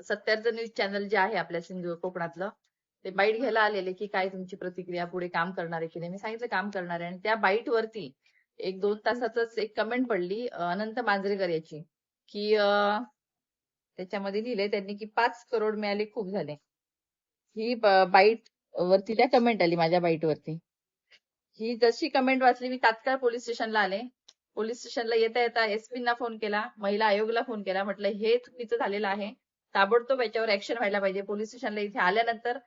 सत्याचं news channel जे आहे आपल्या सिंधू कोकणातलं ते बाईट घ्यायला आलेले की काय तुमची प्रतिक्रिया पुढे काम करणार आहे की नाही? मी सांगितलं काम करणार आहे आणि त्या बाईट वरती एक दोन तासातच एक कमेंट पडली अनंत मांजरेकर याची की त्याच्यामध्ये लिहिलंय त्यांनी की पाच करोड मिळाले खूप झाले. ही बाईट वरती त्या कमेंट आली माझ्या बाईट वरती ही जशी कमेंट वाचली मी तात्काळ पोलीस स्टेशनला आले. पोलीस स्टेशनला येता येता एसपी ना फोन केला महिला आयोगला फोन केला म्हटलं हे चुकीचं झालेलं आहे. ताबडतोब याच्यावर ऍक्शन व्हायला पाहिजे. पोलीस स्टेशनला इथे आल्यानंतर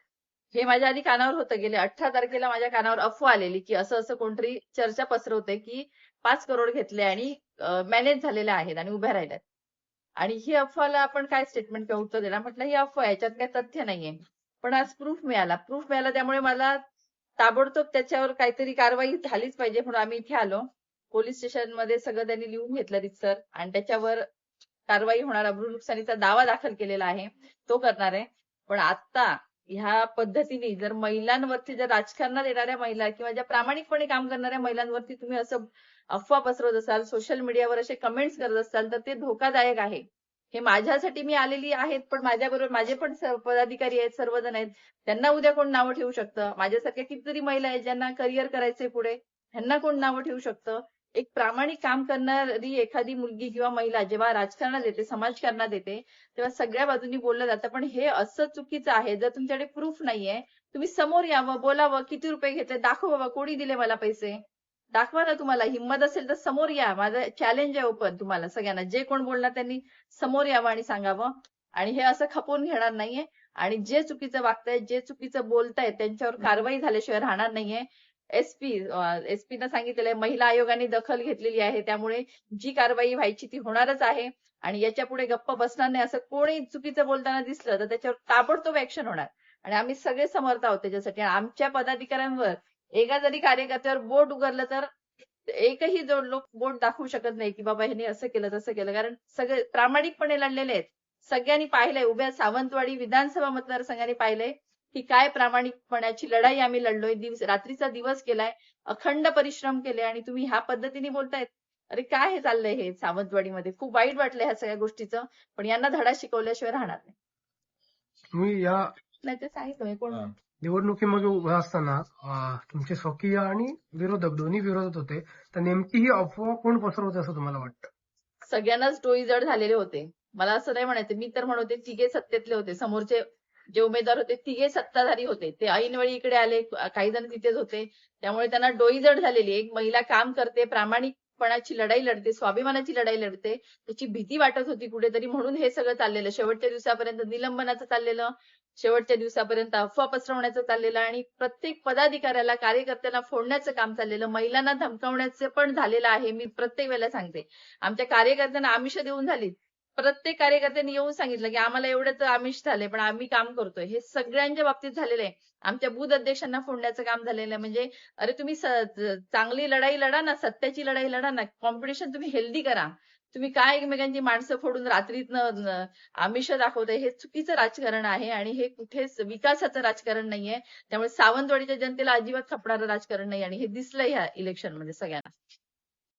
हे माझ्या आधी कानावर होतं. गेले अठरा तारखेला माझ्या कानावर अफवा आलेली की असं असं कोणतरी चर्चा पसरवते की पाच करोड घेतले आणि मॅनेज झालेल्या आहेत आणि उभ्या राहिल्यात. आणि ही अफवाला आपण काय स्टेटमेंट किंवा उत्तर देणार? म्हटलं ही अफवा याच्यात काही तथ्य नाहीये. पण आज प्रूफ मिळाला. प्रूफ मिळाला त्यामुळे मला ताबडतोब त्याच्यावर काहीतरी कारवाई झालीच पाहिजे म्हणून आम्ही इथे आलो. पोलीस स्टेशनमध्ये सगळं त्यांनी लिहून घेतलं रितसर. आणि त्याच्यावर कारवाई होणार अब्रू नुकसानीचा दावा दाखल केलेला आहे तो करणार आहे. पण आता ह्या पद्धतीने जर महिलांवरती जर राजकारणात येणाऱ्या महिला किंवा ज्या प्रामाणिकपणे काम करणाऱ्या महिलांवरती तुम्ही असं अफवा पसरवत असाल सोशल मीडियावर असे कमेंट्स करत असाल तर ते धोकादायक आहे. हे माझ्यासाठी मी आलेली आहेत पण माझ्याबरोबर माझे पण पदाधिकारी आहेत सर्वजण आहेत. त्यांना उद्या कोण नावं ठेवू शकतं? माझ्यासारख्या कितीतरी महिला आहेत ज्यांना करिअर करायचंय पुढे ह्यांना कोण नावं ठेवू शकतं? एक प्रामाणिक काम करणारी एखादी मुलगी किंवा महिला जेव्हा राजकारणात येते समाजकारणात येते तेव्हा सगळ्या बाजूनी बोललं जातं. पण हे असं चुकीचं आहे. जर तुमच्याकडे प्रूफ नाहीये तुम्ही समोर यावं बोलावं किती रुपये घेतले दाखवावं कोणी दिले मला पैसे? दाखवा ना तुम्हाला. हिंमत असेल तर समोर या. माझं चॅलेंज आहे ओपन तुम्हाला सगळ्यांना. जे कोण बोलणार त्यांनी समोर यावं आणि सांगावं. आणि हे असं खपवून घेणार नाहीये. आणि जे चुकीचं वागतायत जे चुकीचं बोलतायत त्यांच्यावर कारवाई झाल्याशिवाय राहणार नाहीये. एसपी एसपी सांगितलेलं आहे महिला आयोगाने दखल घेतलेली आहे त्यामुळे जी कारवाई व्हायची ती होणारच आहे. आणि याच्यापुढे गप्प बसणार नाही असं कोणी चुकीचं बोलताना दिसलं तर त्याच्यावर ताबडतोब ऍक्शन होणार. आणि आम्ही सगळे समर्थ आहोत त्याच्यासाठी. आणि आमच्या पदाधिकाऱ्यांवर एका जरी कार्यकर्त्यावर बोट उघडलं तर एकही जो लोक बोट दाखवू शकत नाही की बाबा ह्याने असं केलं तसं केलं. कारण सगळे प्रामाणिकपणे लढलेले आहेत. सगळ्यांनी पाहिलंय उभ्या सावंतवाडी विधानसभा मतदारसंघाने पाहिलंय. की काय प्रामाणिकपणाची लढाई आम्ही लढलोय. दिवस रात्रीचा दिवस केलाय अखंड परिश्रम केले आणि तुम्ही ह्या पद्धतीने बोलतायत. अरे काय हे चाललंय हे सावंतवाडीमध्ये? खूप वाईट वाटलंय ह्या सगळ्या गोष्टीचं पण यांना धडा शिकवल्याशिवाय राहणार नाही. तुम्ही या नाही ते सांगितलं मी कोण. निवडणुकीमध्ये उभे असताना तुमचे स्वकीय आणि विरोधक दोन्ही विरोधात होते. तर नेमकी ही अफवा कोण पसरवते असं तुम्हाला वाटतं? सगळ्यांनाच डोई जड झालेले होते. मला असं नाही म्हणायचं. मी तर म्हणते तिघे सत्तेतले होते. समोरचे जे उमेदवार होते तिघे सत्ताधारी होते. ते ऐनवेळी इकडे आले काही जण तिथेच होते. त्यामुळे त्यांना डोईजड झालेली एक महिला काम करते प्रामाणिकपणाची लढाई लढते स्वाभिमानाची लढाई लढते. त्याची भीती वाटत होती कुठेतरी म्हणून हे सगळं चाललेलं. शेवटच्या दिवसापर्यंत निलंबनाचं चाललेलं. शेवटच्या दिवसापर्यंत अफवा पसरवण्याचं चाललेलं आणि प्रत्येक पदाधिकाऱ्याला कार्यकर्त्यांना फोडण्याचं काम चाललेलं. महिलांना धमकावण्याचं पण झालेलं आहे. मी प्रत्येक वेळेला सांगते. आमच्या कार्यकर्त्यांना आमिष देऊन झाली प्रत्येक कार्यकर्त्यांनी येऊन सांगितलं की आम्हाला एवढंच आमिष झाले पण आम्ही काम करतोय. हे सगळ्यांच्या बाबतीत झालेलं आहे. आमच्या बुध अध्यक्षांना फोडण्याचं काम झालेलं आहे. म्हणजे अरे तुम्ही चांगली लढाई लढा ना सत्याची लढाई लढा ना कॉम्पिटिशन तुम्ही हेल्दी करा. तुम्ही काय एकमेकांची माणसं फोडून रात्रीतनं आमिष दाखवताय हे चुकीचं राजकारण आहे आणि हे कुठेच विकासाचं राजकारण नाहीये. त्यामुळे सावंतवाडीच्या जनतेला अजिबात खपणारं राजकारण नाही आणि हे दिसलंय ह्या इलेक्शनमध्ये सगळ्यांना.